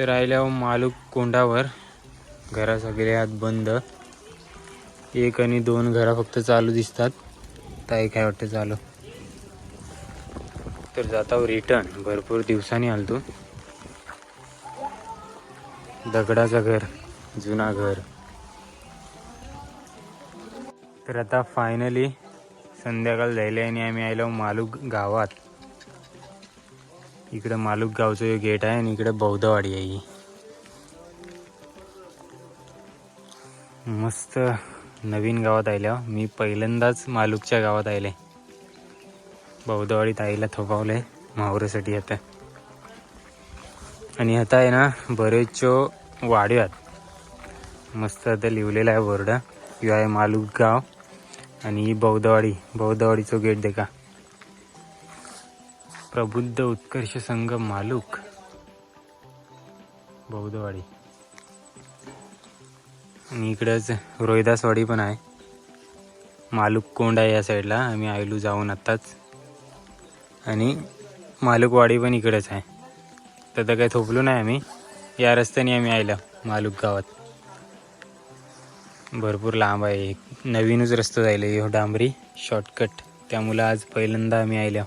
तर राहिल्या हो मालूक कोंडावर. घरा सगळे आत बंद. एक आणि दोन घरा फक्त चालू दिसतात. ताई काय वाटतं चालू? तर जाता हो रिटर्न भरपूर दिवसांनी आलतो. दगडाचं घर जुना घर. तर आता फायनली संध्याकाळ झाली आणि आम्ही आलो मालूक गावात. इकडं मालुक गावचं गेट आहे आणि इकडे बौद्धवाडी आहे ही. मस्त नवीन गावात आल्या मी पहिल्यांदाच मालुकच्या गावात आले बौद्धवाडीत आईला थोपावले माहुरासाठी आता. आणि आता आहे ना बरेचशो वाड्यात मस्त आता लिहिलेलं आहे बोर्ड. यू आहे मालुक गाव आणि ही बौद्धवाडी. बौद्धवाडीचं गेट देखा. प्रबुद्ध उत्कर्ष संघ मालूक. बौद्धवाडी. आणि इकडंच रोहिदासवाडी पण आहे. मालूक कोंड आहे या साईडला. आम्ही आयलू जाऊन आत्ताच. आणि मालूकवाडी पण इकडेच आहे. तर काय काही थोपलो नाही आम्ही. या रस्त्याने आम्ही आयला मालूक गावात. भरपूर लांब आहे. एक नवीनच रस्ता जायला हो डांबरी शॉर्टकट त्यामुळं आज पहिल्यांदा आम्ही आयल्या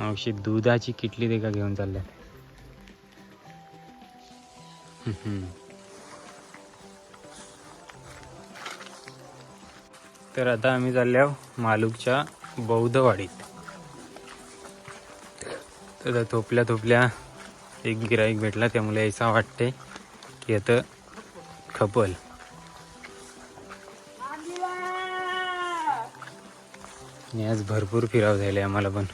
अवशी दुधाची किटली देखा का घेऊन चालल्या? तर आता आम्ही चालल्या मालूकच्या बौद्धवाडीत. तर थोपल्या थोपल्या एक गिराईक भेटला त्यामुळे ऐसा वाटते की आता खपल. आणि आज भरपूर फिराव झाले आम्हाला पण.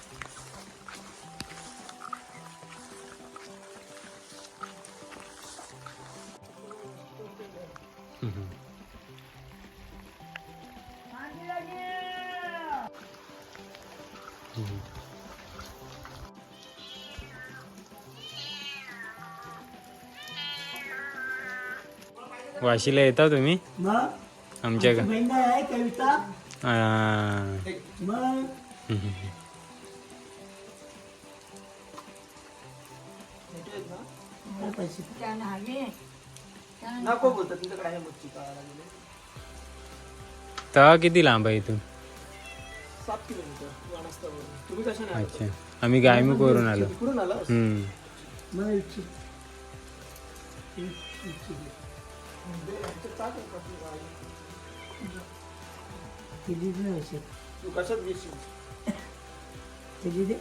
तुमच्याकडे आहे मच्छी काढायला गेले. तवा किती लांब आहे इथून? सात किलोमीटर वाणस्तावरून तुम्ही कशाने आलात? अच्छा. आम्ही गायमुख वरून आलो. कुठून आला हम्म. असे तू कशात घेशील केली दे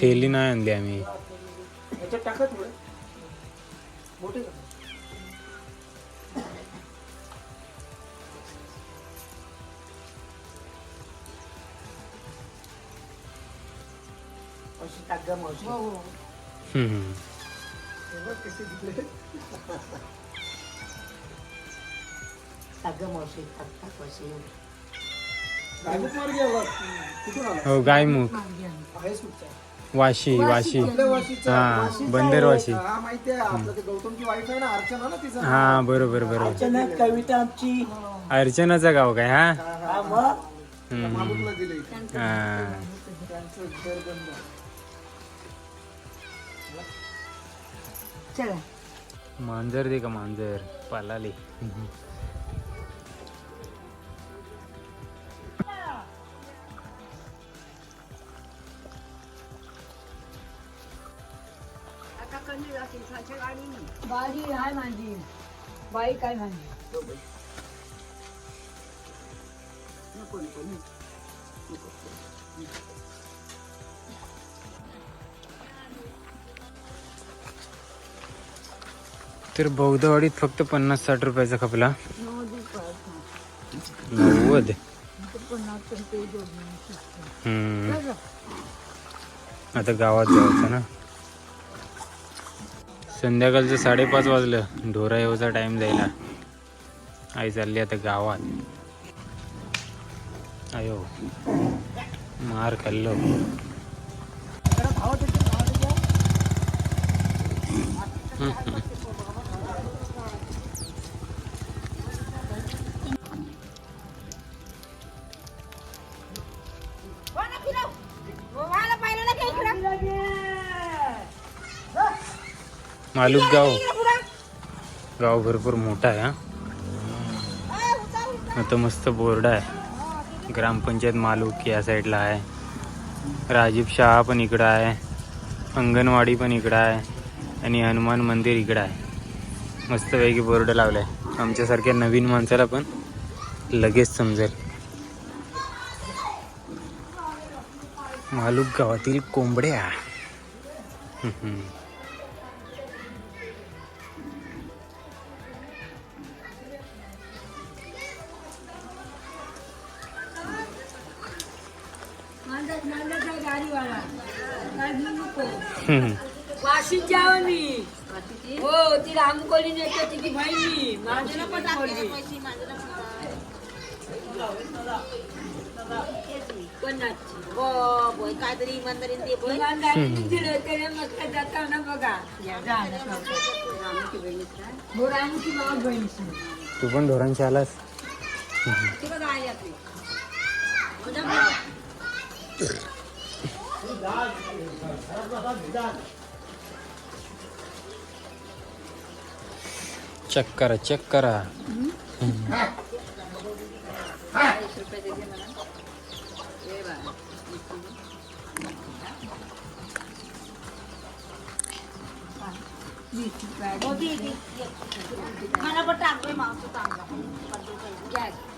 थैली नाही आणली आम्ही याच्यात टाका थोडे मोठे का अशी टाका मावशी हम्म. हे बघ कसे दिले गायमुख मार्गे आला. कुठून आला? हो गायमुख. आहेस कुठचा? वाशी वाशी आपल्या वाशीचा. हा बंदर वाशी. हा माहिती आहे. आपलं ते गौतमची वाईफ आहे ना अर्चना ना तिचं हा बरोबर बरोबर. कविता आमची. अर्चनाचं गाव काय हा? हा मग? हम्म. मालूकला दिले हा. त्यांचं घर बंद आहे. मांजर दे का मांजर? पालाली. बाई आहे माझी. बाई काय माझी तर बौद्धवाडीत फक्त पन्नास साठ रुपयाचा खपला. नव्वद. हम्म. आता गावात जायचं ना. संध्याकाळचं साडेपाच वाजलं. ढोरा येऊचा टाईम जायला. आई चालली आता गावात. अयो मार खाल्लो. मालूक गाव हो? गाव भरपूर मोठा आहे हा. आता मस्त बोर्ड आहे. ग्रामपंचायत मालूक या साईडला आहे. राजीव शाह पण इकडं आहे. अंगणवाडी पण इकडं आहे. आणि हनुमान मंदिर इकडं आहे. मस्तपैकी बोर्ड लावलाय. आमच्यासारख्या नवीन माणसाला पण लगेच समजेल. मालूक गावातील कोंबड्या. वाशीत जावं मी हो ती रामकोली नेते तिची बहिणी. माझ्याला पण कोणाची काहीतरी इमानदारीने ते बोल. इमानदारीने दिलं त्याने मग काय जाताना बघा. हो रामची तू पण धोरणशी आलास? ते बघा आई आपली. चेक करा चेक करा मोठी ती मला पण टाकतोय मावशी चांगला मावशी येते ना तो माझी दे माझी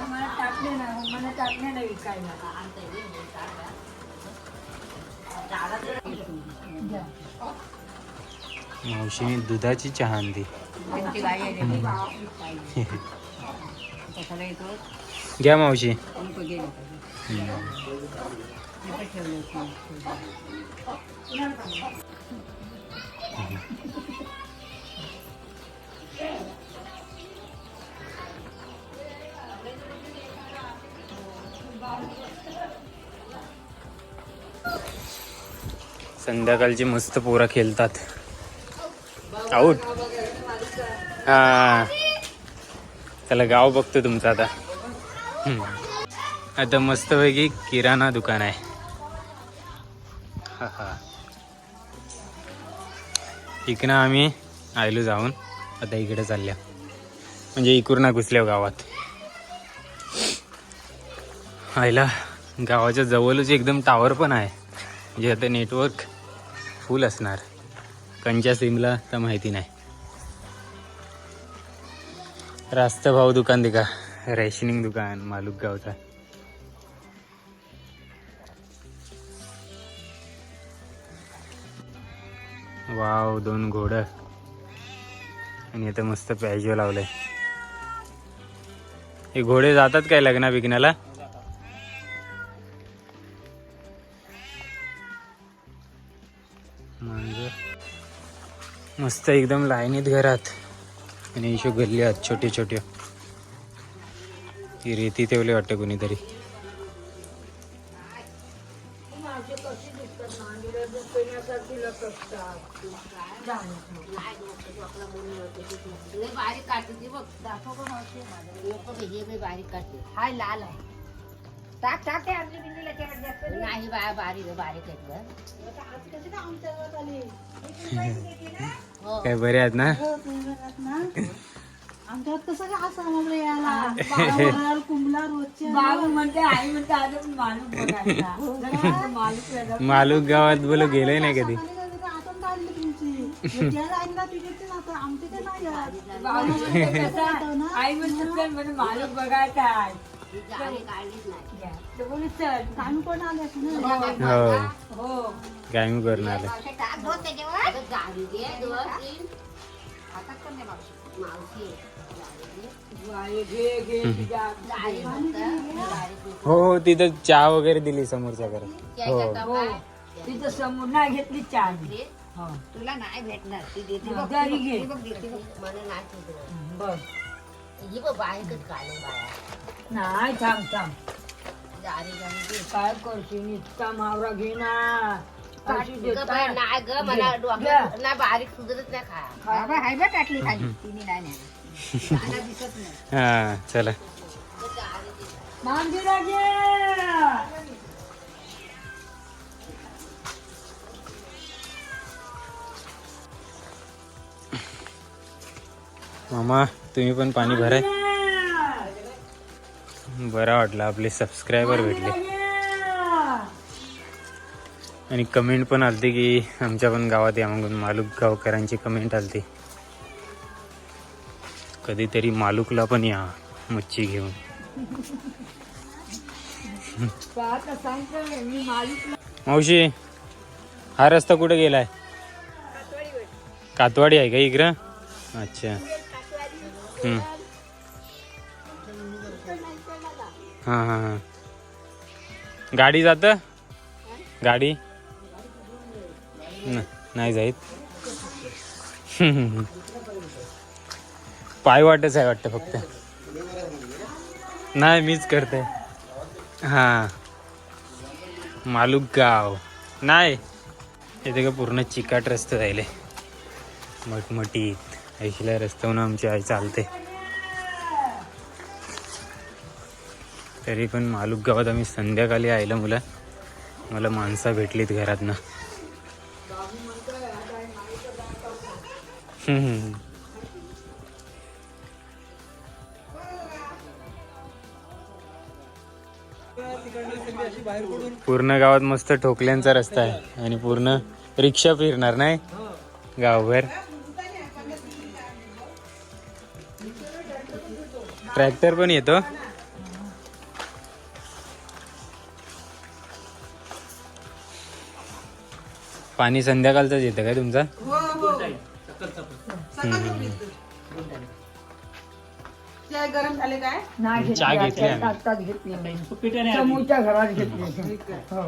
मला टाकले ना मला टाकले ना विकायला. द्या. मावशीने दुधाची चहा आणली. घ्या मावशी. हम्म. संध्याकाळची मस्त पोरं खेळतात. आऊट हा. चला गाव बघतो तुमचं आता. आता मस्तपैकी किराणा दुकान आहे. हा हा. इकडं आम्ही आयलो जाऊन आता इकडे चालल्या. म्हणजे इकडून घुसल्या गावात. आयला गावाच्या जवळच एकदम टावर पण आहे. म्हणजे आता नेटवर्क फुल असणार. कंच्या सिमला तर माहिती नाही. रास्त भाऊ दुकान दिका. रेशनिंग दुकान मालूक गावचा. वाव दोन घोड. आणि आता मस्त पॅजो लावलंय. हे घोडे जातात काय लग्ना बिग्नाला मांजर. मस्त एकदम लाईनीत घरात. आणि इशो गल्ली आहेत छोटे छोटे. ती रेती तेवली वाटतं कोणीतरी. बारीक काढते बघ. दाखव बघ मावशी. हे बारीक काढते. हाय लाल आहे. टाक टाक ते आणली बिंदीला त्याच्यात जास्त नाही बाया बारीक बारीक आहेत. हो. काय बरे आहेत ना? आमच्यात कसं काय असं आम्हाला यायला? कुंभला रोजच्या बाबू म्हणते आई म्हणते पण मालूक मालूक गावात बोलो गेलोय नाही कधी. आठवण काढली तुमची. कसं, आई म्हणते चल म्हणे मालूक बघायचा ही. आले? हो. हो हो हो तिथं चहा वगैरे दिली समोरच्या घरात. हो. हो? तिथं समोर नाही घेतली चहा. हो. तुला नाही भेटणार. ती देते हा, बघ, घरी ती घे. बघ, ती बघ, देते बघ. मला नाही सुधरत. बर ही बघ बाहेरच काढले बाया नाही थांब थांब गाडी गाडी घे. काय करशील इतका मावरा घे ना अशी ग देता. बाई, नाही ग मला घे, डोक्यात नाही बारीक सुधरत नाही खा बाबा हाय बा टाकली खाली तिने नाही नेणार. मला दिसत नाही हा चला मांजरा घे मामा तुम्ही पण पाणी भराय. बरा वाटला आपले सबस्क्रायबर भेटले. आणि कमेंट पण आलते की आमच्या पण गावात या मागून मालूक गावकरांची कमेंट आलती. कधीतरी मालूकला पण या मच्छी घेऊन. मावशी हा रस्ता कुठे गेलाय? कातवाडी आहे का इकडं? अच्छा. गाडी जात? गाडी? नाही जाईत पाय वाटच आहे वाटतं फक्त. नाही मीच करते. हा. मालूक गाव. नाही. इथे का पूर्ण चिकाट रस्ते राहिले. मटमटीत. ऐकल्या रस्त्यावरून आमची आई चालते. तरी पण मालूक गावात आम्ही संध्याकाळी आयला मुलं. मला माणसं भेटलीत घरातनं. पूर्ण गावात मस्त ठोकल्यांचा रस्ता आहे आणि पूर्ण रिक्षा फिरणार नाही? गावभर. ट्रॅक्टर पण येतो. पाणी संध्याकाळचंच येतं काय तुमचं? हो हो. गरम झाले काय? नाही चहा घेतली घेतली आता, आम्ही. आत्ताच घेतली समोरच्या घरात घेतली. हो.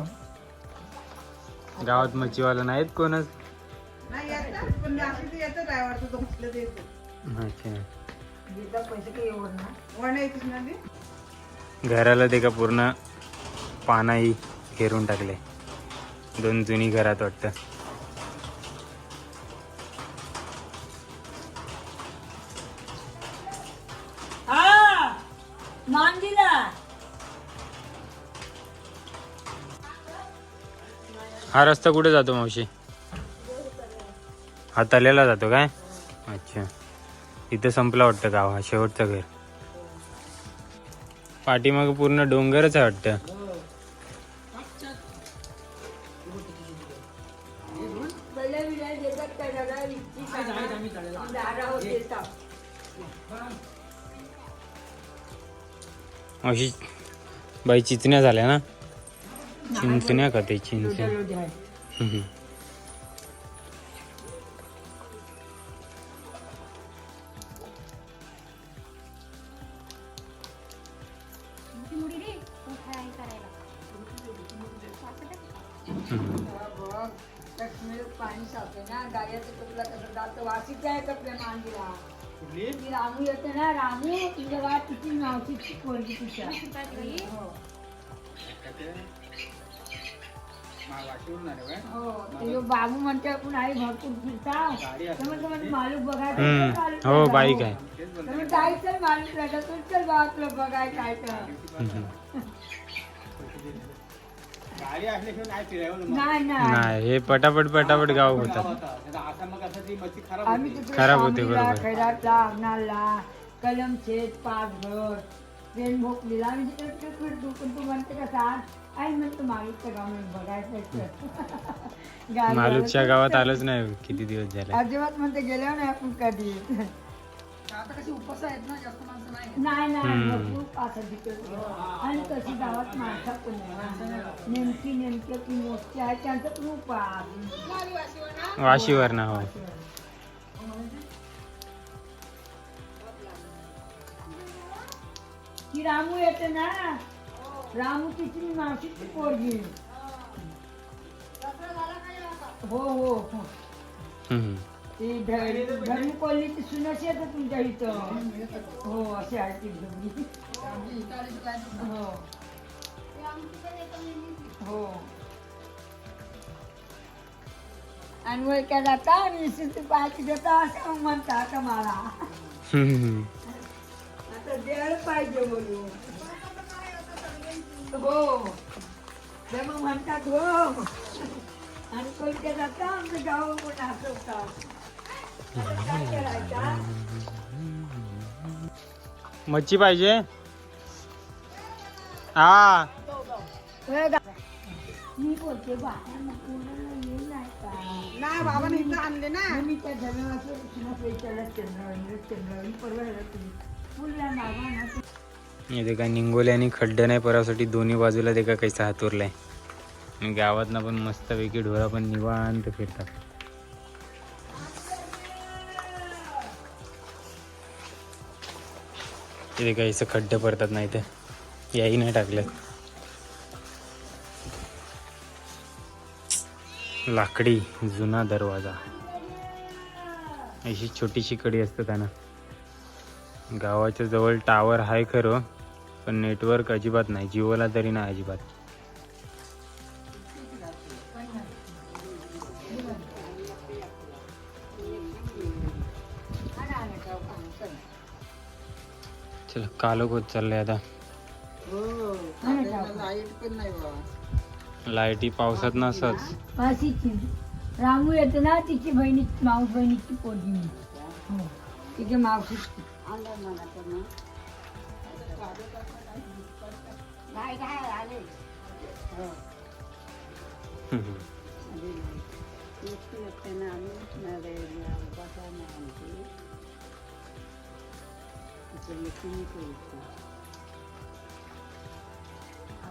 गावात मच्छीवाला नाहीत कोणच? नाही येतात पण मी असं ते येतं काय वाटतं तो म्हटलं ते येतं. अच्छा. घराला ते का पूर्ण पानाही घेरून टाकले. दोन जुनी घरात वाटतं. हा हा रस्ता कुठे जातो मावशी? हा तल्याला जातो काय? अच्छा. इथं संपला वाटतं गाव हा शेवटचं घर. पाठीमाग पूर्ण डोंगरच आहे वाटतं. मावशी बाई चिचण्या झाल्या ना? चिंचण्या का ते चिंचण्या? कसं जातं आहे ती रामू? येते ना रामू तुझ्या गावात किती मावशीची पोरगी तुझ्या. हो. हो ते जो बाबू म्हणते आपण आई भरपूर फिरता तर तुम्हाला मालूक बघायचं मालूक हो. बाईक आहे. तर जायचं मालूक राहिलं तर चल बा आपलं बघाय काय तर. नाही नाही नाही. हे पटापट पटापट गाव होतात. आम्ही तिकडे खराब होते, सांगलीला, बरोबर. खैरातला अग्नाला कलम छेद पाचघर ट्रेन भोकलीला आम्ही तिकडे तिकडे फिरतो पण तू म्हणते का आज आई म्हणतो मालूकच्या गावात बघायचं गावी मालूकच्या आलं. गावात आलोच नाही किती दिवस झाले. अजिबात म्हणते गेल्यावर नाही आपण कधी आता कशी उपवास आहेत ना जास्त माणसं नाही नाही आणि कशी गावात माणसं पण नेमकी नेमके ती मोठी आहे त्यांचं पण उपास. वाशीवर ना हो. ती रामू येते ना? रामू तिची मावशीची पोरगी. हो हो हो. हम्म. ती ध- धर्मी कोल्हीची सुनस येते तुमच्या इथं हो असे आहे ती दोघी. हो हो आणि काय जाता आणि सिद्धी पाहायची देता असं मग म्हणता आता मला हम्म. आता द्यायला पाहिजे बोलून हो ते मग म्हणतात हो आणि कोणत्या जाता आमचं गाव पण असं मच्छी पाहिजे? हा. मी बोलते नाही आणले ना. मी त्या धर्माचं परवा काय निंगोले आणि खड्डे नाही परासाठी दोन्ही बाजूला ते का कैसा हातुरलाय. गावातनं पण मस्तपैकी ढोरा पण निवांत फिरतात. इथे काही असं खड्डे पडतात नाही ते याही नाही टाकले. लाकडी जुना दरवाजा. अशी छोटीशी कडी असते त्यांना. गावाच्या जवळ टावर आहे खरं पण नेटवर्क अजिबात नाही. जिओला तरी नाही अजिबात. चला कालोख होत चाललंय आता. लाइट पण नाही बाबा लाईटी पावसात नसच रामू येते ना तिची बहिणी माऊस बहिणीची पोरगी मी हो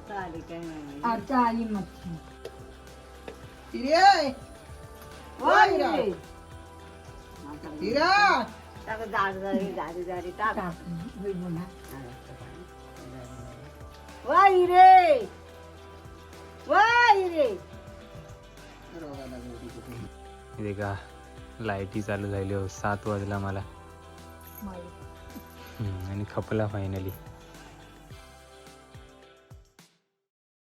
काय आले आता आली मच्छी. वाई रे! वाई रे! का लाईटी चालू झाली हो सात वाजला मला. आणि खपला फायनली